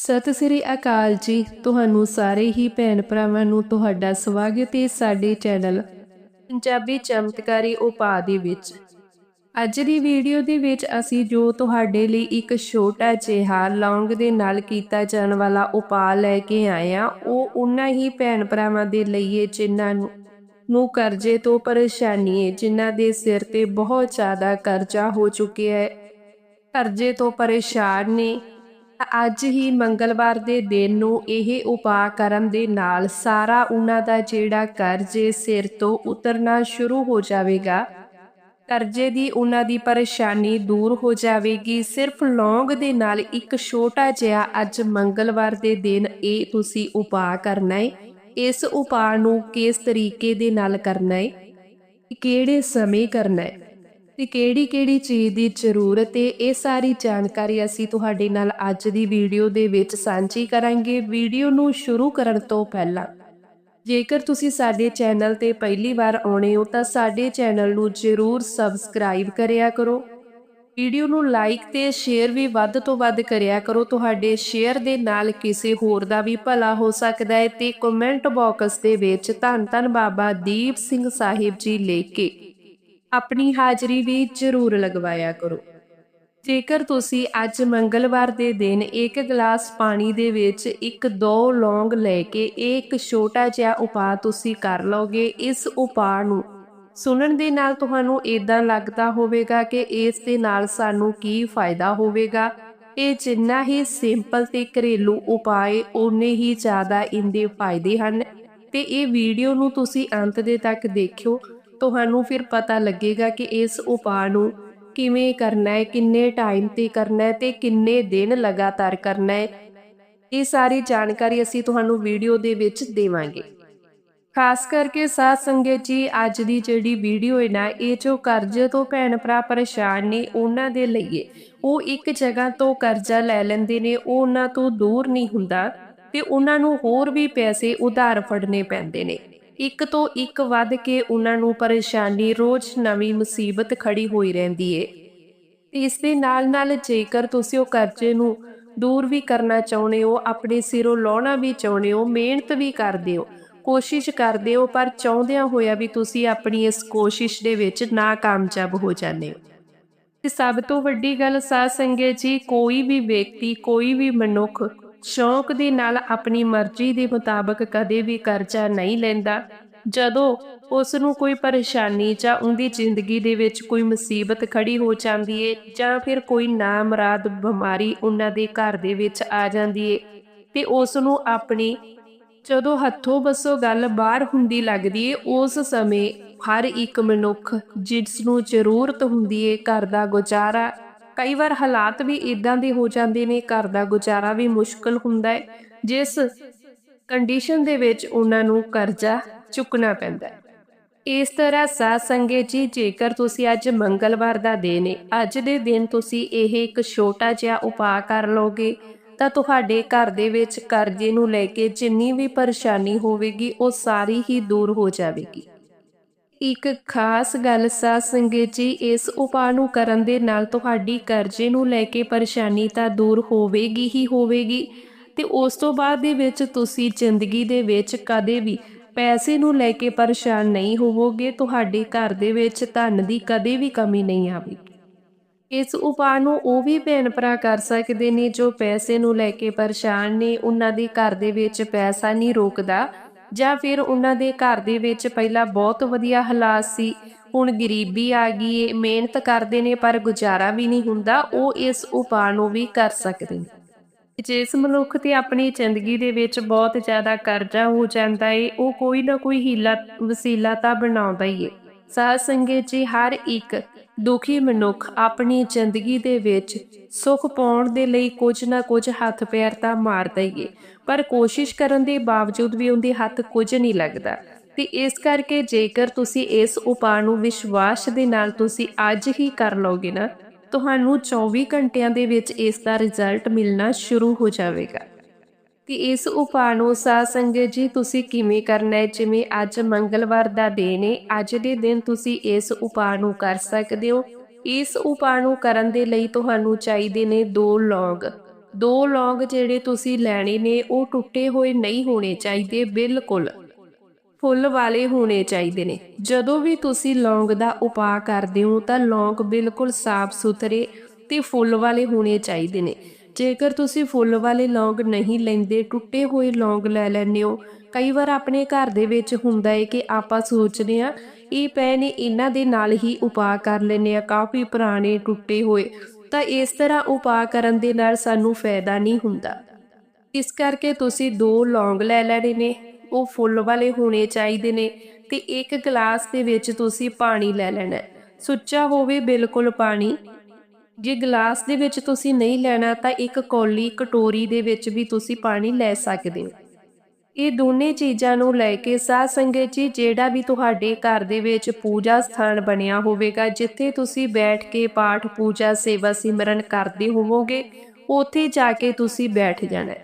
ਸਤਿ ਸ੍ਰੀ ਅਕਾਲ ਜੀ। ਤੁਹਾਨੂੰ ਸਾਰੇ ਹੀ ਭੈਣ ਭਰਾਵਾਂ ਨੂੰ ਤੁਹਾਡਾ ਸਵਾਗਤ ਹੈ ਸਾਡੇ ਚੈਨਲ ਪੰਜਾਬੀ ਚਮਤਕਾਰੀ ਉਪਾਅ ਦੇ ਵਿੱਚ। ਅੱਜ ਦੀ ਵੀਡੀਓ ਦੇ ਵਿੱਚ ਅਸੀਂ ਜੋ ਤੁਹਾਡੇ ਲਈ ਇੱਕ ਛੋਟਾ ਜਿਹਾ ਲੌਂਗ ਦੇ ਨਾਲ ਕੀਤਾ ਜਾਣ ਵਾਲਾ ਉਪਾਅ ਲੈ ਕੇ ਆਏ ਆ ਉਹ ਉਹਨਾਂ ਹੀ ਭੈਣ ਭਰਾਵਾਂ ਦੇ ਲਈ ਹੈ ਜਿਨ੍ਹਾਂ ਨੂੰ ਨੂੰ ਕਰਜ਼ੇ ਤੋਂ ਪਰੇਸ਼ਾਨੀ ਹੈ, ਜਿਨ੍ਹਾਂ ਦੇ ਸਿਰ ਤੇ ਬਹੁਤ ਜ਼ਿਆਦਾ ਕਰਜ਼ਾ ਹੋ ਚੁੱਕਿਆ ਹੈ। ਕਰਜ਼ੇ ਤੋਂ ਪਰੇਸ਼ਾਨ ਨੇ। ਅੱਜ ਹੀ ਮੰਗਲਵਾਰ ਦੇ ਦਿਨ ਨੂੰ ਇਹ ਉਪਾਅ ਕਰਨ ਦੇ ਨਾਲ ਸਾਰਾ ਉਹਨਾਂ ਦਾ ਜਿਹੜਾ ਕਰਜ਼ੇ ਸਿਰ ਤੋਂ ਉਤਰਨਾ ਸ਼ੁਰੂ ਹੋ ਜਾਵੇਗਾ। ਕਰਜ਼ੇ ਦੀ ਉਹਨਾਂ ਦੀ ਪਰੇਸ਼ਾਨੀ ਦੂਰ ਹੋ ਜਾਵੇਗੀ। ਸਿਰਫ ਲੌਂਗ ਦੇ ਨਾਲ ਇੱਕ ਛੋਟਾ ਜਿਹਾ ਅੱਜ ਮੰਗਲਵਾਰ ਦੇ ਦਿਨ ਇਹ ਤੁਸੀਂ ਉਪਾਅ ਕਰਨਾ ਹੈ ਇਸ ਉਪਾਅ ਨੂੰ ਕਿਸ ਤਰੀਕੇ ਦੇ ਨਾਲ ਕਰਨਾ ਹੈ ਕਿਹੜੇ ਸਮੇਂ ਕਰਨਾ ਹੈ ਤੇ ਕਿਹੜੀ ਕਿਹੜੀ ਚੀਜ਼ ਦੀ ਜ਼ਰੂਰਤ ਹੈ ਇਹ ਸਾਰੀ ਜਾਣਕਾਰੀ ਅਸੀਂ ਤੁਹਾਡੇ ਨਾਲ ਅੱਜ ਦੀ ਵੀਡੀਓ ਦੇ ਵਿੱਚ ਸਾਂਝੀ ਕਰਾਂਗੇ। ਵੀਡੀਓ ਨੂੰ ਸ਼ੁਰੂ ਕਰਨ ਤੋਂ ਪਹਿਲਾਂ, ਜੇਕਰ ਤੁਸੀਂ ਸਾਡੇ ਚੈਨਲ ਤੇ ਪਹਿਲੀ ਵਾਰ ਆਉਣੇ ਹੋ, ਤਾਂ ਸਾਡੇ ਚੈਨਲ ਨੂੰ ਜ਼ਰੂਰ ਸਬਸਕ੍ਰਾਈਬ ਕਰਿਆ ਕਰੋ। ਵੀਡੀਓ ਨੂੰ ਲਾਈਕ ਤੇ ਸ਼ੇਅਰ ਵੀ ਵੱਧ ਤੋਂ ਵੱਧ ਕਰਿਆ ਕਰੋ। ਤੁਹਾਡੇ ਸ਼ੇਅਰ ਦੇ ਨਾਲ ਕਿਸੇ ਹੋਰ ਦਾ ਵੀ ਭਲਾ ਹੋ ਸਕਦਾ ਹੈ ਤੇ ਕਮੈਂਟ ਬਾਕਸ ਦੇ ਵਿੱਚ ਧੰਨ ਧੰਨ ਬਾਬਾ ਦੀਪ ਸਿੰਘ ਸਾਹਿਬ ਜੀ ਲਿਖ ਕੇ ਆਪਣੀ ਹਾਜ਼ਰੀ ਵੀ ਜ਼ਰੂਰ ਲਗਵਾਇਆ ਕਰੋ। ਜੇਕਰ ਤੁਸੀਂ ਅੱਜ ਮੰਗਲਵਾਰ ਦੇ ਦਿਨ ਇੱਕ ਗਲਾਸ ਪਾਣੀ ਦੇ ਵਿੱਚ ਇੱਕ ਦੋ ਲੌਂਗ ਲੈ ਕੇ ਇਹ ਇੱਕ ਛੋਟਾ ਜਿਹਾ ਉਪਾਅ ਤੁਸੀਂ ਕਰ ਲਓਗੇ, ਇਸ ਉਪਾਅ ਨੂੰ ਸੁਣਨ ਦੇ ਨਾਲ ਤੁਹਾਨੂੰ ਇਦਾਂ ਲੱਗਦਾ ਹੋਵੇਗਾ ਕਿ ਇਸ ਦੇ ਨਾਲ ਸਾਨੂੰ ਕੀ ਫਾਇਦਾ ਹੋਵੇਗਾ। ਇਹ ਜਿੰਨਾ ਹੀ ਸਿੰਪਲ ਤੇ ਘਰੇਲੂ ਉਪਾਅ ਓਨੇ ਹੀ ਜ਼ਿਆਦਾ ਇਹਦੇ ਫਾਇਦੇ ਹਨ। ਤੇ ਇਹ ਵੀਡੀਓ ਨੂੰ ਤੁਸੀਂ ਅੰਤ ਦੇ ਤੱਕ ਦੇਖਿਓ। ਤੁਹਾਨੂੰ ਫਿਰ ਪਤਾ ਲੱਗੇਗਾ ਕਿ ਇਸ ਉਪਾਅ ਨੂੰ ਕਿਵੇਂ ਕਰਨਾ ਹੈ, ਕਿੰਨੇ ਟਾਈਮ ਤੇ ਕਰਨਾ ਹੈ ਤੇ ਕਿੰਨੇ ਦਿਨ ਲਗਾਤਾਰ ਕਰਨਾ ਹੈ। ਇਹ ਸਾਰੀ ਜਾਣਕਾਰੀ ਅਸੀਂ ਤੁਹਾਨੂੰ ਵੀਡੀਓ ਦੇ ਵਿੱਚ ਦੇਵਾਂਗੇ। ਖਾਸ ਕਰਕੇ ਸਾਧ ਸੰਗਤ ਜੀ, ਅੱਜ ਦੀ ਜਿਹੜੀ ਵੀਡੀਓ ਹੈ ਨਾ, ਇਹ ਜੋ ਕਰਜ਼ੇ ਤੋਂ ਭੈਣ ਭਰਾ ਪਰੇਸ਼ਾਨ ਨੇ, ਉਹਨਾਂ ਦੇ ਲਈ ਉਹ ਇੱਕ ਜਗ੍ਹਾ ਤੋਂ ਕਰਜ਼ਾ ਲੈ ਲੈਂਦੇ ਨੇ, ਉਹ ਉਹਨਾਂ ਤੋਂ ਦੂਰ ਨਹੀਂ ਹੁੰਦਾ ਤੇ ਉਹਨਾਂ ਨੂੰ ਹੋਰ ਵੀ ਪੈਸੇ ਉਧਾਰ ਫੜਨੇ ਪੈਂਦੇ ਨੇ। ਇੱਕ ਤੋਂ ਇੱਕ ਵੱਧ ਕੇ ਉਹਨਾਂ ਨੂੰ ਪਰੇਸ਼ਾਨੀ ਰੋਜ਼ ਨਵੀਂ ਮੁਸੀਬਤ ਖੜੀ ਹੋਈ ਰਹਿੰਦੀ ਏ। ਇਸ ਦੇ ਨਾਲ ਨਾਲ ਜੇਕਰ ਤੁਸੀਂ ਉਹ ਕਰਜ਼ੇ ਨੂੰ ਦੂਰ ਵੀ ਕਰਨਾ ਚਾਹੁੰਦੇ ਹੋ, ਆਪਣੇ ਸਿਰੋਂ ਲਾਉਣਾ ਵੀ ਚਾਹੁੰਦੇ ਹੋ, ਮਿਹਨਤ ਵੀ ਕਰਦੇ ਹੋ, ਕੋਸ਼ਿਸ਼ ਕਰਦੇ ਹੋ, ਪਰ ਚਾਹੁੰਦਿਆਂ ਹੋਇਆ ਵੀ ਤੁਸੀਂ ਆਪਣੀ ਇਸ ਕੋਸ਼ਿਸ਼ ਦੇ ਵਿੱਚ ਨਾਕਾਮਯਾਬ ਹੋ ਜਾਂਦੇ ਹੋ। ਤੇ ਸਭ ਤੋਂ ਵੱਡੀ ਗੱਲ ਸਾਧ ਸੰਗਤ ਜੀ, ਕੋਈ ਵੀ ਵਿਅਕਤੀ, ਕੋਈ ਵੀ ਮਨੁੱਖ ਸ਼ੌਂਕ ਦੇ ਨਾਲ ਆਪਣੀ ਮਰਜ਼ੀ ਦੇ ਮੁਤਾਬਕ ਕਦੇ ਵੀ ਕਰਜ਼ਾ ਨਹੀਂ ਲੈਂਦਾ। ਜਦੋਂ ਉਸ ਨੂੰ ਕੋਈ ਪਰੇਸ਼ਾਨੀ ਜਾਂ ਉਹਦੀ ਜ਼ਿੰਦਗੀ ਦੇ ਵਿੱਚ ਕੋਈ ਮੁਸੀਬਤ ਖੜੀ ਹੋ ਜਾਂਦੀ ਏ ਜਾਂ ਫਿਰ ਕੋਈ ਨਾਮਰਾਦ ਬਿਮਾਰੀ ਉਹਨਾਂ ਦੇ ਘਰ ਦੇ ਵਿੱਚ ਆ ਜਾਂਦੀ ਏ ਤੇ ਉਸ ਨੂੰ ਆਪਣੀ ਜਦੋਂ ਹੱਥੋਂ ਬਸੋ ਗੱਲ ਬਾਹਰ ਹੁੰਦੀ ਲੱਗਦੀ ਏ, ਉਸ ਸਮੇਂ ਹਰ ਇੱਕ ਮਨੁੱਖ ਜਿਸ ਨੂੰ ਜ਼ਰੂਰਤ ਹੁੰਦੀ ਏ ਘਰ ਦਾ ਗੁਜ਼ਾਰਾ ਕਈ ਵਾਰ ਹਾਲਾਤ ਵੀ ਇਦਾਂ ਦੇ ਹੋ ਜਾਂਦੇ ਨੇ, ਘਰ ਦਾ ਗੁਜ਼ਾਰਾ ਵੀ ਮੁਸ਼ਕਲ ਹੁੰਦਾ ਹੈ, ਜਿਸ ਕੰਡੀਸ਼ਨ ਦੇ ਵਿੱਚ ਉਹਨਾਂ ਨੂੰ ਕਰਜ਼ਾ ਚੁੱਕਣਾ ਪੈਂਦਾ ਹੈ। ਇਸ ਤਰ੍ਹਾਂ ਸਾਧ ਸੰਗਤ ਜੀ, ਜੇਕਰ ਤੁਸੀਂ ਅੱਜ ਮੰਗਲਵਾਰ ਦਾ ਦਿਨ ਹੈ ਅੱਜ ਦੇ ਦਿਨ ਤੁਸੀਂ ਇਹ ਇੱਕ ਛੋਟਾ ਜਿਹਾ ਉਪਾਅ ਕਰ ਲੋਗੇ ਤਾਂ ਤੁਹਾਡੇ ਘਰ ਦੇ ਵਿੱਚ ਕਰਜ਼ੇ ਨੂੰ ਲੈ ਕੇ ਜਿੰਨੀ ਵੀ ਪਰੇਸ਼ਾਨੀ ਹੋਵੇਗੀ, ਉਹ ਸਾਰੀ ਹੀ ਦੂਰ ਹੋ ਜਾਵੇਗੀ। ਇੱਕ ਖਾਸ ਗੱਲ ਸਾਧ ਸੰਗਤ ਜੀ, ਇਸ ਉਪਾਅ ਨੂੰ ਕਰਨ ਦੇ ਨਾਲ ਤੁਹਾਡੀ ਕਰਜ਼ੇ ਨੂੰ ਲੈ ਕੇ ਪਰੇਸ਼ਾਨੀ ਤਾਂ ਦੂਰ ਹੋਵੇਗੀ ਹੀ ਹੋਵੇਗੀ ਤੇ ਉਸ ਤੋਂ ਬਾਅਦ ਦੇ ਵਿੱਚ ਤੁਸੀਂ ਜ਼ਿੰਦਗੀ ਦੇ ਵਿੱਚ ਕਦੇ ਵੀ ਪੈਸੇ ਨੂੰ ਲੈ ਕੇ ਪਰੇਸ਼ਾਨ ਨਹੀਂ ਹੋਵੋਗੇ, ਤੁਹਾਡੇ ਘਰ ਦੇ ਵਿੱਚ ਧਨ ਦੀ ਕਦੇ ਵੀ ਕਮੀ ਨਹੀਂ ਆਵੇਗੀ। ਇਸ ਉਪਾਅ ਨੂੰ ਉਹ ਵੀ ਭੈਣ ਭਰਾ ਕਰ ਸਕਦੇ ਨੇ ਜੋ ਪੈਸੇ ਨੂੰ ਲੈ ਕੇ ਪਰੇਸ਼ਾਨ ਨੇ, ਉਹਨਾਂ ਦੇ ਘਰ ਦੇ ਵਿੱਚ ਪੈਸਾ ਨਹੀਂ ਰੋਕਦਾ। ਜਾਂ ਫਿਰ ਉਹਨਾਂ ਦੇ ਘਰ ਦੇ ਵਿੱਚ ਪਹਿਲਾਂ ਬਹੁਤ ਵਧੀਆ ਹਾਲਾਤ ਸੀ। ਹੁਣ ਗਰੀਬੀ ਆ ਗਈ ਏ, ਮਿਹਨਤ ਕਰਦੇ ਨੇ ਪਰ ਗੁਜ਼ਾਰਾ ਵੀ ਨਹੀਂ ਹੁੰਦਾ, ਉਹ ਇਸ ਉਪਾਅ ਨੂੰ ਵੀ ਕਰ ਸਕਦੇ ਨੇ। ਜਿਸ ਮਨੁੱਖ ਤੇ ਆਪਣੀ ਜ਼ਿੰਦਗੀ ਦੇ ਵਿੱਚ ਬਹੁਤ ਜ਼ਿਆਦਾ ਕਰਜ਼ਾ ਹੋ ਜਾਂਦਾ ਏ, ਉਹ ਕੋਈ ਨਾ ਕੋਈ ਹੀਲਾ ਵਸੀਲਾ ਤਾਂ ਬਣਾਉਂਦਾ ਹੀ ਏ। ਸਾਧ ਸੰਗਤ ਜੀ ਹਰ ਇੱਕ ਦੁਖੀ ਮਨੁੱਖ ਆਪਣੀ ਜ਼ਿੰਦਗੀ ਦੇ ਵਿੱਚ ਸੁੱਖ ਪਾਉਣ ਦੇ ਲਈ ਕੁਝ ਨਾ ਕੁਝ ਹੱਥ ਪੈਰ ਤਾਂ ਮਾਰਦਾ ਹੀ ਏ, ਪਰ ਕੋਸ਼ਿਸ਼ ਕਰਨ ਦੇ ਬਾਵਜੂਦ ਵੀ ਉਹਦੇ ਹੱਥ ਕੁਝ ਨਹੀਂ ਲੱਗਦਾ। ਤੇ ਇਸ ਕਰਕੇ ਜੇਕਰ ਤੁਸੀਂ ਇਸ ਉਪਾਅ ਨੂੰ ਵਿਸ਼ਵਾਸ ਦੇ ਨਾਲ ਤੁਸੀਂ ਅੱਜ ਹੀ ਕਰ ਲਓਗੇ ਨਾ, ਤੁਹਾਨੂੰ 24 ਘੰਟਿਆਂ ਦੇ ਵਿੱਚ ਇਸ ਦਾ ਰਿਜ਼ਲਟ ਮਿਲਣਾ ਸ਼ੁਰੂ ਹੋ ਜਾਵੇਗਾ। ਤੇ ਇਸ ਉਪਾਅ ਨੂੰ ਸਾਧ ਸੰਗਤ ਜੀ, ਤੁਸੀਂ ਕਿਵੇਂ ਕਰਨਾ ਹੈ? ਜਿਵੇਂ ਅੱਜ ਮੰਗਲਵਾਰ ਦਾ ਦਿਨ ਹੈ, ਅੱਜ ਦੇ ਦਿਨ ਤੁਸੀਂ ਇਸ ਉਪਾਅ ਨੂੰ ਕਰ ਸਕਦੇ ਹੋ। ਇਸ ਉਪਾਅ ਨੂੰ ਕਰਨ ਦੇ ਲਈ ਤੁਹਾਨੂੰ ਚਾਹੀਦੇ ਨੇ ਦੋ ਲੌਂਗ। ਦੋ ਲੌਂਗ ਜਿਹੜੇ ਤੁਸੀਂ ਲੈਣੇ ਨੇ, ਉਹ ਟੁੱਟੇ ਹੋਏ ਨਹੀਂ ਹੋਣੇ ਚਾਹੀਦੇ, ਬਿਲਕੁਲ ਫੁੱਲ ਵਾਲੇ ਹੋਣੇ ਚਾਹੀਦੇ ਨੇ। ਜਦੋਂ ਵੀ ਤੁਸੀਂ ਲੌਂਗ ਦਾ ਉਪਾਅ ਕਰਦੇ ਹੋ, ਤਾਂ ਲੌਂਗ ਬਿਲਕੁਲ ਸਾਫ਼ ਸੁਥਰੇ ਤੇ ਫੁੱਲ ਵਾਲੇ ਹੋਣੇ ਚਾਹੀਦੇ ਨੇ। ਜੇਕਰ ਤੁਸੀਂ ਫੁੱਲ ਵਾਲੇ ਲੌਂਗ ਨਹੀਂ ਲੈਂਦੇ, ਟੁੱਟੇ ਹੋਏ ਲੌਂਗ ਲੈ ਲੈਂਦੇ ਹੋ, ਕਈ ਵਾਰ ਆਪਣੇ ਘਰ ਦੇ ਵਿੱਚ ਹੁੰਦਾ ਹੈ ਕਿ ਆਪਾਂ ਸੋਚਦੇ ਆ ਇਹ ਪਏ ਨੇ ਇਹਨਾਂ ਦੇ ਨਾਲ ਹੀ ਉਪਾਅ ਕਰ ਲੈਨੇ ਆ ਕਾਫੀ ਪੁਰਾਣੇ ਟੁੱਟੇ ਹੋਏ। ਤਾਂ ਇਸ ਤਰ੍ਹਾਂ ਉਪਾਅ ਕਰਨ ਦੇ ਨਾਲ ਸਾਨੂੰ ਫਾਇਦਾ ਨਹੀਂ ਹੁੰਦਾ। ਇਸ ਕਰਕੇ ਤੁਸੀਂ ਦੋ ਲੌਂਗ ਲੈ ਲੈਣੇ ਨੇ, ਉਹ ਫੁੱਲ ਵਾਲੇ ਹੋਣੇ ਚਾਹੀਦੇ ਨੇ ਤੇ ਇੱਕ ਗਲਾਸ ਦੇ ਵਿੱਚ ਤੁਸੀਂ ਪਾਣੀ ਲੈ ਲੈਣਾ ਸੁੱਚਾ ਹੋਵੇ ਬਿਲਕੁਲ ਪਾਣੀ ਜੇ ਗਲਾਸ ਦੇ ਵਿੱਚ ਤੁਸੀਂ ਨਹੀਂ ਲੈਣਾ, ਤਾਂ ਇੱਕ ਕੌਲੀ ਕਟੋਰੀ ਦੇ ਵਿੱਚ ਵੀ ਤੁਸੀਂ ਪਾਣੀ ਲੈ ਸਕਦੇ ਹੋ। ਇਹ ਦੋਨੇ ਚੀਜ਼ਾਂ ਨੂੰ ਲੈ ਕੇ ਸਾਧ ਸੰਗਤ ਜੀ, ਜਿਹੜਾ ਵੀ ਤੁਹਾਡੇ ਘਰ ਦੇ ਵਿੱਚ ਪੂਜਾ ਸਥਾਨ ਬਣਿਆ ਹੋਵੇਗਾ, ਜਿੱਥੇ ਤੁਸੀਂ ਬੈਠ ਕੇ ਪਾਠ, ਪੂਜਾ, ਸੇਵਾ ਸਿਮਰਨ ਕਰਦੇ ਹੋਵੋਗੇ, ਉੱਥੇ ਜਾ ਕੇ ਤੁਸੀਂ ਬੈਠ ਜਾਣਾ।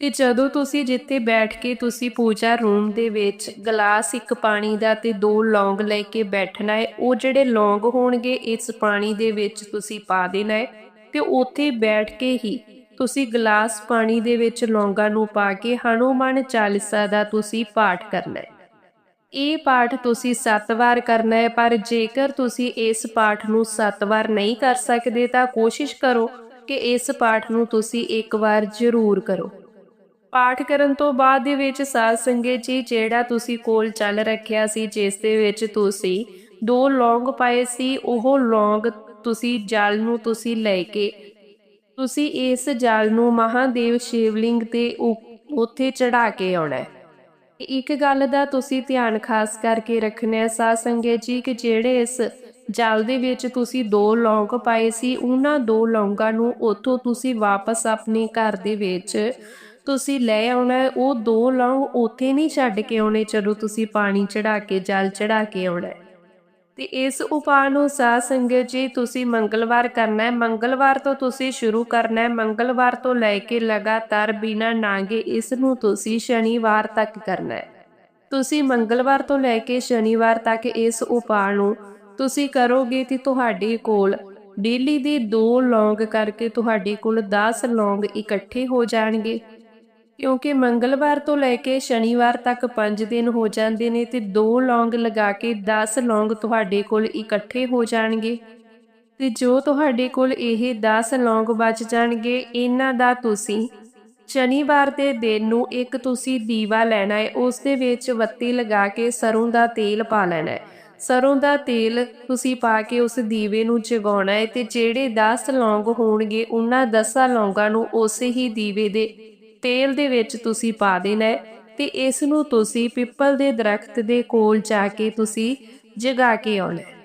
ਤੇ ਜਦੋਂ ਤੁਸੀਂ ਜਿੱਥੇ ਬੈਠ ਕੇ ਤੁਸੀਂ ਪੂਜਾ ਰੂਮ ਦੇ ਵਿੱਚ ਗਲਾਸ, ਇੱਕ ਪਾਣੀ ਦਾ ਤੇ ਦੋ ਲੌਂਗ ਲੈ ਕੇ ਬੈਠਣਾ ਹੈ, ਉਹ ਜਿਹੜੇ ਲੌਂਗ ਹੋਣਗੇ, ਇਸ ਪਾਣੀ ਦੇ ਵਿੱਚ ਤੁਸੀਂ ਪਾ ਦੇਣਾ ਹੈ ਤੇ ਉੱਥੇ ਬੈਠ ਕੇ ਹੀ ਤੁਸੀਂ ਗਲਾਸ ਪਾਣੀ ਦੇ ਵਿੱਚ ਲੌਂਗਾਂ ਨੂੰ ਪਾ ਕੇ ਹਨੂਮਾਨ ਚਾਲੀਸਾ ਦਾ ਤੁਸੀਂ ਪਾਠ ਕਰਨਾ ਹੈ। ਇਹ ਪਾਠ ਤੁਸੀਂ 7 ਵਾਰ ਕਰਨਾ ਹੈ, ਪਰ ਜੇਕਰ ਤੁਸੀਂ ਇਸ ਪਾਠ ਨੂੰ 7 ਵਾਰ ਨਹੀਂ ਕਰ ਸਕਦੇ ਤਾਂ ਕੋਸ਼ਿਸ਼ ਕਰੋ ਕਿ ਇਸ ਪਾਠ ਨੂੰ ਤੁਸੀਂ ਇੱਕ ਵਾਰ ਜ਼ਰੂਰ ਕਰੋ। ਪਾਠ ਕਰਨ ਤੋਂ ਬਾਅਦ ਦੇ ਵਿੱਚ ਸਾਧ ਸੰਗਤ ਜੀ, ਜਿਹੜਾ ਤੁਸੀਂ ਕੋਲ ਚੱਲ ਰੱਖਿਆ ਸੀ, ਜਿਸ ਦੇ ਵਿੱਚ ਤੁਸੀਂ ਦੋ ਲੌਂਗ ਪਾਏ ਸੀ, ਉਹ ਲੌਂਗ ਤੁਸੀਂ ਜਲ ਨੂੰ ਤੁਸੀਂ ਲੈ ਕੇ, ਤੁਸੀਂ ਇਸ ਜਲ ਨੂੰ ਮਹਾਦੇਵ ਸ਼ਿਵਲਿੰਗ ਤੇ ਉੱਥੇ ਚੜਾ ਕੇ ਆਉਣਾ। ਹੈ ਇੱਕ ਗੱਲ ਦਾ ਤੁਸੀਂ ਧਿਆਨ ਖਾਸ ਕਰਕੇ ਰੱਖਣਾ ਹੈ ਸਾਧ ਸੰਗਤ ਜੀ, ਕਿ ਜਿਹੜੇ ਇਸ ਜਲ ਦੇ ਵਿੱਚ ਤੁਸੀਂ ਦੋ ਲੌਂਗ ਪਾਏ ਸੀ, ਉਹਨਾਂ ਦੋ ਲੌਂਗਾਂ ਨੂੰ ਉੱਥੋਂ ਤੁਸੀਂ ਵਾਪਸ ਆਪਣੇ ਘਰ ਦੇ ਵਿੱਚ ਤੁਸੀਂ ਲੈ ਆਉਣਾ ਉਹ ਦੋ ਲੌਂਗ ਉੱਥੇ ਨਹੀਂ ਛੱਡ ਕੇ ਆਉਣੇ, ਜਦੋਂ ਤੁਸੀਂ ਪਾਣੀ ਚੜਾ ਕੇ, ਜਲ ਚੜਾ ਕੇ ਆਉਣਾ ਹੈ। ਤੇ ਇਸ ਉਪਾਅ ਨੂੰ ਸਾਧ ਸੰਗਤ ਜੀ, ਤੁਸੀਂ ਮੰਗਲਵਾਰ ਕਰਨਾ ਹੈ। ਮੰਗਲਵਾਰ ਤੋਂ ਤੁਸੀਂ ਸ਼ੁਰੂ ਕਰਨਾ ਹੈ। ਮੰਗਲਵਾਰ ਤੋਂ ਲੈ ਕੇ ਲਗਾਤਾਰ ਬਿਨਾਂ ਨਾਂਗੇ, ਇਸ ਨੂੰ ਤੁਸੀਂ ਸ਼ਨੀਵਾਰ ਤੱਕ ਕਰਨਾ ਹੈ। ਤੁਸੀਂ ਮੰਗਲਵਾਰ ਤੋਂ ਲੈ ਕੇ ਸ਼ਨੀਵਾਰ ਤੱਕ ਇਸ ਉਪਾਅ ਨੂੰ ਤੁਸੀਂ ਕਰੋਗੇ ਤੇ ਤੁਹਾਡੇ ਕੋਲ ਡੇਲੀ ਦੇ ਦੋ ਲੌਂਗ ਕਰਕੇ ਤੁਹਾਡੇ ਕੋਲ 10 ਲੌਂਗ ਇਕੱਠੇ ਹੋ ਜਾਣਗੇ। ਕਿਉਂਕਿ ਮੰਗਲਵਾਰ ਤੋਂ ਲੈ ਕੇ ਸ਼ਨੀਵਾਰ ਤੱਕ 5 ਦਿਨ ਹੋ ਜਾਂਦੇ ਨੇ ਤੇ ਦੋ ਲੌਂਗ ਲਗਾ ਕੇ 10 ਲੌਂਗ ਤੁਹਾਡੇ ਕੋਲ ਇਕੱਠੇ ਹੋ ਜਾਣਗੇ। ਤੇ ਜੋ ਤੁਹਾਡੇ ਕੋਲ ਇਹ 10 ਲੌਂਗ ਬਚ ਜਾਣਗੇ, ਇਹਨਾਂ ਦਾ ਤੁਸੀਂ ਸ਼ਨੀਵਾਰ ਦੇ ਦਿਨ ਨੂੰ ਇੱਕ ਤੁਸੀਂ ਦੀਵਾ ਲੈਣਾ ਹੈ, ਉਸ ਦੇ ਵਿੱਚ ਬੱਤੀ ਲਗਾ ਕੇ ਸਰੋਂ ਦਾ ਤੇਲ ਪਾ ਲੈਣਾ ਹੈ। ਸਰੋਂ ਦਾ ਤੇਲ ਤੁਸੀਂ ਪਾ ਕੇ ਉਸ ਦੀਵੇ ਨੂੰ ਜਗਾਉਣਾ ਹੈ ਤੇ ਜਿਹੜੇ 10 ਲੌਂਗ ਹੋਣਗੇ, ਉਹਨਾਂ 10 ਲੌਂਗਾਂ ਨੂੰ ਉਸੇ ਹੀ ਦੀਵੇ ਦੇ ਤੇਲ ਦੇ ਵਿੱਚ ਤੁਸੀਂ ਪਾ ਦੇਣਾ ਹੈ ਤੇ ਇਸ ਨੂੰ ਤੁਸੀਂ ਪਿੱਪਲ ਦੇ ਦਰਖਤ ਦੇ ਕੋਲ ਜਾ ਕੇ ਤੁਸੀਂ ਜਗਾ ਕੇ ਆਉਣਾ ਹੈ।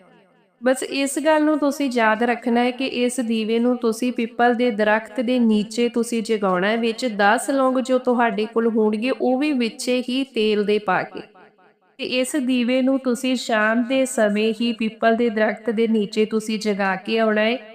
ਬਸ ਇਸ ਗੱਲ ਨੂੰ ਤੁਸੀਂ ਯਾਦ ਰੱਖਣਾ ਹੈ ਕਿ ਇਸ ਦੀਵੇ ਨੂੰ ਤੁਸੀਂ ਪਿੱਪਲ ਦੇ ਦਰਖਤ ਦੇ ਨੀਚੇ ਤੁਸੀਂ ਜਗਾਉਣਾ ਹੈ, ਵਿੱਚ 10 ਲੌਂਗ ਜੋ ਤੁਹਾਡੇ ਕੋਲ ਹੋਣਗੇ, ਉਹ ਵੀ ਵਿੱਚੇ ਹੀ ਤੇਲ ਦੇ ਪਾ ਕੇ। ਤੇ ਇਸ ਦੀਵੇ ਨੂੰ ਤੁਸੀਂ ਸ਼ਾਮ ਦੇ ਸਮੇਂ ਹੀ ਪਿੱਪਲ ਦੇ ਦਰਖਤ ਦੇ ਨੀਚੇ ਤੁਸੀਂ ਜਗਾ ਕੇ ਆਉਣਾ ਹੈ।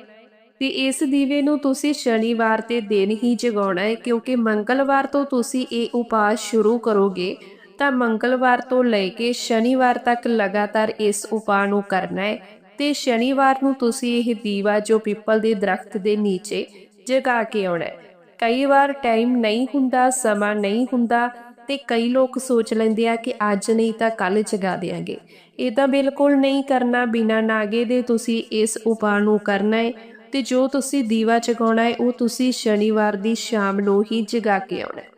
ਤੇ ਇਸ ਦੀਵੇ ਨੂੰ ਤੁਸੀਂ ਸ਼ਨੀਵਾਰ ਤੇ ਦਿਨ ਹੀ ਜਗਾਉਣਾ ਹੈ, ਕਿਉਂਕਿ ਮੰਗਲਵਾਰ ਤੋਂ ਤੁਸੀਂ ਇਹ ਉਪਾਸ ਸ਼ੁਰੂ ਕਰੋਗੇ, ਤਾਂ ਮੰਗਲਵਾਰ ਤੋਂ ਲੈ ਕੇ ਸ਼ਨੀਵਾਰ ਤੱਕ ਲਗਾਤਾਰ ਇਸ ਉਪਾਅ ਨੂੰ ਕਰਨਾ ਹੈ। ਤੇ ਸ਼ਨੀਵਾਰ ਨੂੰ ਤੁਸੀਂ ਇਹ ਦੀਵਾ ਜੋ ਪਿੱਪਲ ਦੇ ਦਰਖਤ ਦੇ ਨੀਚੇ ਜਗਾ ਕੇ ਆਉਣਾ ਹੈ। ਕਈ ਵਾਰ ਟਾਈਮ ਨਹੀਂ ਹੁੰਦਾ, ਸਮਾਂ ਨਹੀਂ ਹੁੰਦਾ, ਤੇ ਕਈ ਲੋਕ ਸੋਚ ਲੈਂਦੇ ਆ ਕਿ ਅੱਜ ਨਹੀਂ ਤਾਂ ਕੱਲ ਜਗਾ ਦੇਾਂਗੇ ਇਹ ਤਾਂ ਬਿਲਕੁਲ ਨਹੀਂ ਕਰਨਾ, ਬਿਨਾਂ ਨਾਗੇ ਦੇ ਤੁਸੀਂ ਇਸ ਉਪਾਅ ਨੂੰ ਕਰਨਾ ਹੈ। ਤੇ ਜੋ ਤੁਸੀਂ ਦੀਵਾ ਜਗਾਉਣਾ ਹੈ, ਉਹ ਤੁਸੀਂ ਸ਼ਨੀਵਾਰ ਦੀ ਸ਼ਾਮ ਨੂੰ ਹੀ ਜਗਾ ਕੇ ਆਉਣਾ ਹੈ।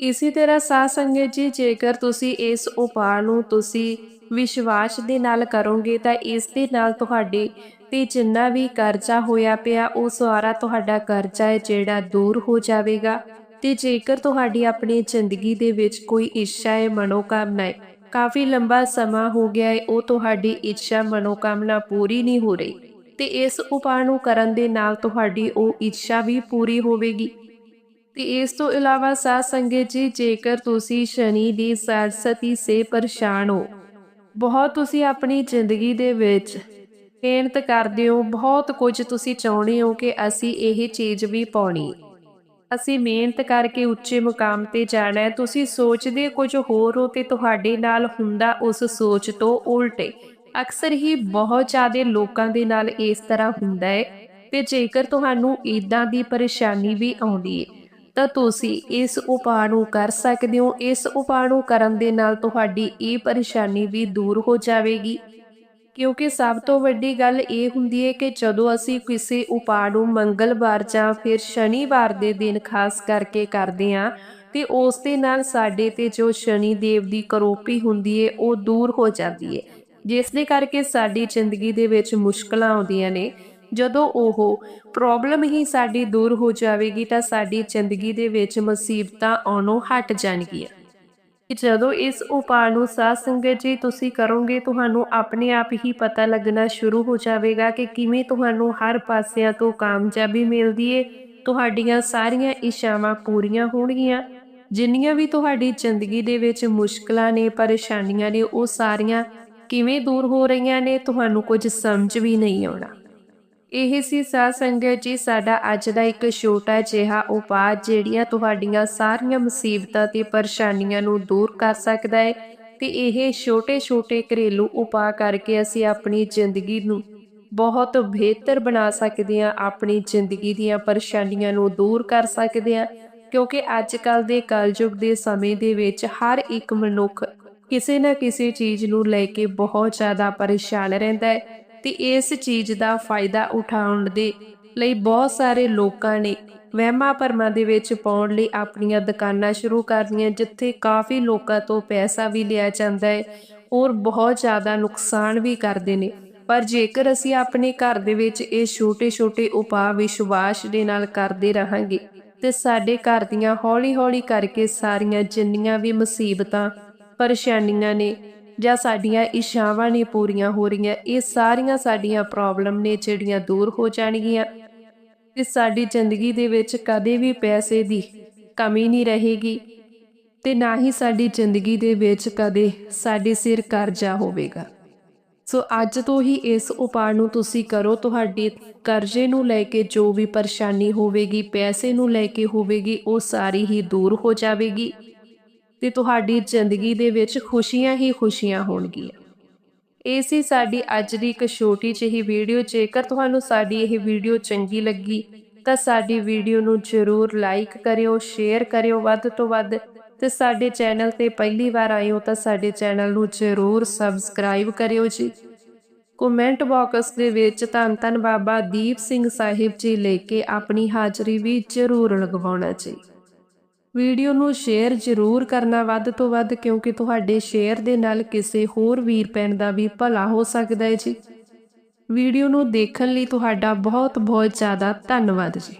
ਇਸੇ ਤਰ੍ਹਾਂ ਸਾਧ ਸੰਗਤ ਜੀ, ਜੇਕਰ ਤੁਸੀਂ ਇਸ ਉਪਾਅ ਨੂੰ ਤੁਸੀਂ ਵਿਸ਼ਵਾਸ ਦੇ ਨਾਲ ਕਰੋਗੇ, ਤਾਂ ਇਸ ਦੇ ਨਾਲ ਤੁਹਾਡੇ ਤੇ ਜਿੰਨਾ ਵੀ ਕਰਜ਼ਾ ਹੋਇਆ ਪਿਆ, ਉਹ ਸਾਰਾ ਤੁਹਾਡਾ ਕਰਜ਼ਾ ਹੈ, ਜਿਹੜਾ ਦੂਰ ਹੋ ਜਾਵੇਗਾ। ਤੇ ਜੇਕਰ ਤੁਹਾਡੀ ਆਪਣੀ ਜ਼ਿੰਦਗੀ ਦੇ ਵਿੱਚ ਕੋਈ ਇੱਛਾ ਹੈ, ਮਨੋਕਾਮਨਾ ਹੈ, ਕਾਫੀ ਲੰਬਾ ਸਮਾਂ ਹੋ ਗਿਆ ਹੈ, ਉਹ ਤੁਹਾਡੀ ਇੱਛਾ, ਮਨੋਕਾਮਨਾ ਪੂਰੀ ਨਹੀਂ ਹੋ ਰਹੀ। ਤੇ ਇਸ ਉਪਾਅ ਨੂੰ ਕਰਨ ਦੇ ਨਾਲ ਤੁਹਾਡੀ ਉਹ ਇੱਛਾ ਵੀ ਪੂਰੀ ਹੋਵੇਗੀ। ਤੇ ਇਸ ਤੋਂ ਇਲਾਵਾ ਸਾਧ ਸੰਗਤ ਜੀ, ਜੇਕਰ ਤੁਸੀਂ ਸ਼ਨੀ ਦੀ ਸਰਸਤੀ ਸੇ ਪਰੇਸ਼ਾਨ ਹੋ, ਬਹੁਤ ਤੁਸੀਂ ਆਪਣੀ ਜ਼ਿੰਦਗੀ ਦੇ ਵਿੱਚ ਮਿਹਨਤ ਕਰਦੇ ਹੋ, ਬਹੁਤ ਕੁਝ ਤੁਸੀਂ ਚਾਹੁੰਦੇ ਹੋ ਕਿ ਅਸੀਂ ਇਹ ਚੀਜ਼ ਵੀ ਪਾਉਣੀ। ਅਸੀਂ ਮਿਹਨਤ ਕਰਕੇ ਉੱਚੇ ਮੁਕਾਮ ਤੇ ਜਾਣਾ ਹੈ, ਤੁਸੀਂ ਸੋਚਦੇ ਕੁਝ ਹੋਰ ਹੋ ਤੇ ਤੁਹਾਡੇ ਨਾਲ ਹੁੰਦਾ ਉਸ ਸੋਚ ਤੋਂ ਉਲਟੇ। ਅਕਸਰ ਹੀ ਬਹੁਤ ਜ਼ਿਆਦਾ ਲੋਕਾਂ ਦੇ ਨਾਲ ਇਸ ਤਰ੍ਹਾਂ ਹੁੰਦਾ ਹੈ ਤੇ ਜੇਕਰ ਤੁਹਾਨੂੰ ਇਦਾਂ ਦੀ ਪਰੇਸ਼ਾਨੀ ਵੀ ਆਉਂਦੀ ਹੈ, ਤਾਂ ਤੁਸੀਂ ਇਸ ਉਪਾਅ ਨੂੰ ਕਰ ਸਕਦੇ ਹੋ। ਇਸ ਉਪਾਅ ਨੂੰ ਕਰਨ ਦੇ ਨਾਲ ਤੁਹਾਡੀ ਇਹ ਪਰੇਸ਼ਾਨੀ ਵੀ ਦੂਰ ਹੋ ਜਾਵੇਗੀ। ਕਿਉਂਕਿ ਸਭ ਤੋਂ ਵੱਡੀ ਗੱਲ ਇਹ ਹੁੰਦੀ ਹੈ ਕਿ ਜਦੋਂ ਅਸੀਂ ਕਿਸੇ ਉਪਾਅ ਨੂੰ ਮੰਗਲਵਾਰ ਜਾਂ ਫਿਰ ਸ਼ਨੀਵਾਰ ਦੇ ਦਿਨ ਖਾਸ ਕਰਕੇ ਕਰਦੇ ਹਾਂ, ਤੇ ਉਸ ਦੇ ਨਾਲ ਸਾਡੇ ਤੇ ਜੋ ਸ਼ਨੀ ਦੇਵ ਦੀ ਕਰੋਪੀ ਹੁੰਦੀ ਹੈ, ਉਹ ਦੂਰ ਹੋ ਜਾਂਦੀ ਹੈ। ਜਿਸ ਦੇ ਕਰਕੇ ਸਾਡੀ ਜ਼ਿੰਦਗੀ ਦੇ ਵਿੱਚ ਮੁਸ਼ਕਲਾਂ ਆਉਂਦੀਆਂ ਨੇ। ਜਦੋਂ ਉਹ ਪ੍ਰੋਬਲਮ ਹੀ ਸਾਡੀ ਦੂਰ ਹੋ ਜਾਵੇਗੀ ਤਾਂ ਸਾਡੀ ਜ਼ਿੰਦਗੀ ਦੇ ਵਿੱਚ ਮੁਸੀਬਤਾਂ ਆਉਣੋਂ ਹਟ ਜਾਣਗੀਆਂ। ਜਦੋਂ ਇਸ ਉਪਾਅ ਨੂੰ ਸਾਧ ਸੰਗਤ ਜੀ ਤੁਸੀਂ ਕਰੋਗੇ, ਤੁਹਾਨੂੰ ਆਪਣੇ ਆਪ ਹੀ ਪਤਾ ਲੱਗਣਾ ਸ਼ੁਰੂ ਹੋ ਜਾਵੇਗਾ ਕਿ ਕਿਵੇਂ ਤੁਹਾਨੂੰ ਹਰ ਪਾਸਿਆਂ ਤੋਂ ਕਾਮਯਾਬੀ ਮਿਲਦੀ ਏ। ਤੁਹਾਡੀਆਂ ਸਾਰੀਆਂ ਇੱਛਾਵਾਂ ਪੂਰੀਆਂ ਹੋਣਗੀਆਂ। ਜਿੰਨੀਆਂ ਵੀ ਤੁਹਾਡੀ ਜ਼ਿੰਦਗੀ ਦੇ ਵਿੱਚ ਮੁਸ਼ਕਲਾਂ ਨੇ, ਪਰੇਸ਼ਾਨੀਆਂ ਨੇ, ਉਹ ਸਾਰੀਆਂ ਕਿਵੇਂ ਦੂਰ ਹੋ ਰਹੀਆਂ ਨੇ, ਤੁਹਾਨੂੰ ਕੁਝ ਸਮਝ ਵੀ ਨਹੀਂ ਆਉਣਾ। ਇਹ ਸੀ ਸਾਧ ਸੰਗਤ ਜੀ, ਸਾਡਾ ਅੱਜ ਦਾ ਇੱਕ ਛੋਟਾ ਜਿਹਾ ਉਪਾਅ, ਜਿਹੜੀਆਂ ਤੁਹਾਡੀਆਂ ਸਾਰੀਆਂ ਮੁਸੀਬਤਾਂ ਤੇ ਪਰੇਸ਼ਾਨੀਆਂ ਨੂੰ ਦੂਰ ਕਰ ਸਕਦਾ ਹੈ ਤੇ ਇਹ ਛੋਟੇ-ਛੋਟੇ ਘਰੇਲੂ ਉਪਾਅ ਕਰਕੇ ਅਸੀਂ ਆਪਣੀ ਜ਼ਿੰਦਗੀ ਨੂੰ ਬਹੁਤ ਬਿਹਤਰ ਬਣਾ ਸਕਦੇ ਹਾਂ, ਆਪਣੀ ਜ਼ਿੰਦਗੀ ਦੀਆਂ ਪਰੇਸ਼ਾਨੀਆਂ ਨੂੰ ਦੂਰ ਕਰ ਸਕਦੇ ਹਾਂ, ਕਿਉਂਕਿ ਅੱਜ ਕੱਲ ਦੇ ਕਲਯੁਗ ਦੇ ਸਮੇਂ ਦੇ ਵਿੱਚ ਹਰ ਇੱਕ ਮਨੁੱਖ ਕਿਸੇ ਨਾ ਕਿਸੇ ਚੀਜ਼ ਨੂੰ ਲੈ ਕੇ ਬਹੁਤ ਜ਼ਿਆਦਾ ਪਰੇਸ਼ਾਨ ਰਹਿੰਦਾ ਹੈ ਤੇ ਇਸ ਚੀਜ਼ ਦਾ ਫਾਇਦਾ ਉਠਾਉਣ ਦੇ ਲਈ ਬਹੁਤ ਸਾਰੇ ਲੋਕਾਂ ਨੇ ਵਹਿਮਾਂ ਭਰਮਾਂ ਦੇ ਵਿੱਚ ਪਾਉਣ ਲਈ ਆਪਣੀਆਂ ਦੁਕਾਨਾਂ ਸ਼ੁਰੂ ਕਰਨੀਆਂ, ਜਿੱਥੇ ਕਾਫੀ ਲੋਕਾਂ ਤੋਂ ਪੈਸਾ ਵੀ ਲਿਆ ਜਾਂਦਾ ਹੈ ਔਰ ਬਹੁਤ ਜ਼ਿਆਦਾ ਨੁਕਸਾਨ ਵੀ ਕਰਦੇ ਨੇ। ਪਰ ਜੇਕਰ ਅਸੀਂ ਆਪਣੇ ਘਰ ਦੇ ਵਿੱਚ ਇਹ ਛੋਟੇ-ਛੋਟੇ ਉਪਾਅ ਵਿਸ਼ਵਾਸ ਦੇ ਨਾਲ ਕਰਦੇ ਰਹਾਂਗੇ, ਤੇ ਸਾਡੇ ਘਰ ਦੀਆਂ ਹੌਲੀ-ਹੌਲੀ ਕਰਕੇ ਸਾਰੀਆਂ ਜਿੰਨੀਆਂ ਵੀ ਮੁਸੀਬਤਾਂ ਪਰੇਸ਼ਾਨੀਆਂ ਨੇ ਜਾਂ ਸਾਡੀਆਂ ਇੱਛਾਵਾਂ ਨੇ ਪੂਰੀਆਂ ਹੋ ਰਹੀਆਂ, ਇਹ ਸਾਰੀਆਂ ਸਾਡੀਆਂ ਪ੍ਰੋਬਲਮ ਨੇ ਜਿਹੜੀਆਂ ਦੂਰ ਹੋ ਜਾਣਗੀਆਂ। ਤੇ ਸਾਡੀ ਜ਼ਿੰਦਗੀ ਦੇ ਵਿੱਚ ਕਦੇ ਵੀ ਪੈਸੇ ਦੀ ਕਮੀ ਨਹੀਂ ਰਹੇਗੀ ਤੇ ਨਾ ਹੀ ਸਾਡੀ ਜ਼ਿੰਦਗੀ ਦੇ ਵਿੱਚ ਕਦੇ ਸਾਡੇ ਸਿਰ ਕਰਜ਼ਾ ਹੋਵੇਗਾ। ਸੋ ਅੱਜ ਤੋਂ ਹੀ ਇਸ ਉਪਾਅ ਨੂੰ ਤੁਸੀਂ ਕਰੋ, ਤੁਹਾਡੀ ਕਰਜ਼ੇ ਨੂੰ ਲੈ ਕੇ ਜੋ ਵੀ ਪਰੇਸ਼ਾਨੀ ਹੋਵੇਗੀ, ਪੈਸੇ ਨੂੰ ਲੈ ਕੇ ਹੋਵੇਗੀ, ਉਹ ਸਾਰੀ ਹੀ ਦੂਰ ਹੋ ਜਾਵੇਗੀ। ਤੇ ਤੁਹਾਡੀ ਜ਼ਿੰਦਗੀ ਦੇ ਵਿੱਚ ਖੁਸ਼ੀਆਂ ਹੀ ਖੁਸ਼ੀਆਂ ਹੋਣਗੀਆਂ। ਇਹ ਸੀ ਸਾਡੀ ਅੱਜ ਦੀ ਇੱਕ ਛੋਟੀ ਜਿਹੀ ਵੀਡੀਓ। ਜੇਕਰ ਤੁਹਾਨੂੰ ਸਾਡੀ ਇਹ ਵੀਡੀਓ ਚੰਗੀ ਲੱਗੀ, ਤਾਂ ਸਾਡੀ ਵੀਡੀਓ ਨੂੰ ਜ਼ਰੂਰ ਲਾਈਕ ਕਰਿਓ, ਸ਼ੇਅਰ ਕਰਿਓ ਵੱਧ ਤੋਂ ਵੱਧ। ਤੇ ਸਾਡੇ ਚੈਨਲ ਤੇ ਪਹਿਲੀ ਵਾਰ ਆਏ ਹੋ ਤਾਂ ਸਾਡੇ ਚੈਨਲ ਨੂੰ ਜ਼ਰੂਰ ਸਬਸਕ੍ਰਾਈਬ ਕਰਿਓ ਜੀ। ਕਮੈਂਟ ਬਾਕਸ ਦੇ ਵਿੱਚ ਧੰਨ ਧੰਨ ਬਾਬਾ ਦੀਪ ਸਿੰਘ ਸਾਹਿਬ ਜੀ ਲੈ ਕੇ ਆਪਣੀ ਹਾਜ਼ਰੀ ਵੀ ਜ਼ਰੂਰ ਲਗਵਾਉਣਾ ਜੀ। ਵੀਡੀਓ ਨੂੰ ਸ਼ੇਅਰ ਜ਼ਰੂਰ ਕਰਨਾ ਵੱਧ ਤੋਂ ਵੱਧ, ਕਿਉਂਕਿ ਤੁਹਾਡੇ ਸ਼ੇਅਰ ਦੇ ਨਾਲ ਕਿਸੇ ਹੋਰ ਵੀਰ ਭੈਣ ਦਾ ਵੀ ਭਲਾ ਹੋ ਸਕਦਾ ਹੈ ਜੀ। ਵੀਡੀਓ ਨੂੰ ਦੇਖਣ ਲਈ ਤੁਹਾਡਾ ਬਹੁਤ ਬਹੁਤ ਜ਼ਿਆਦਾ ਧੰਨਵਾਦ ਜੀ।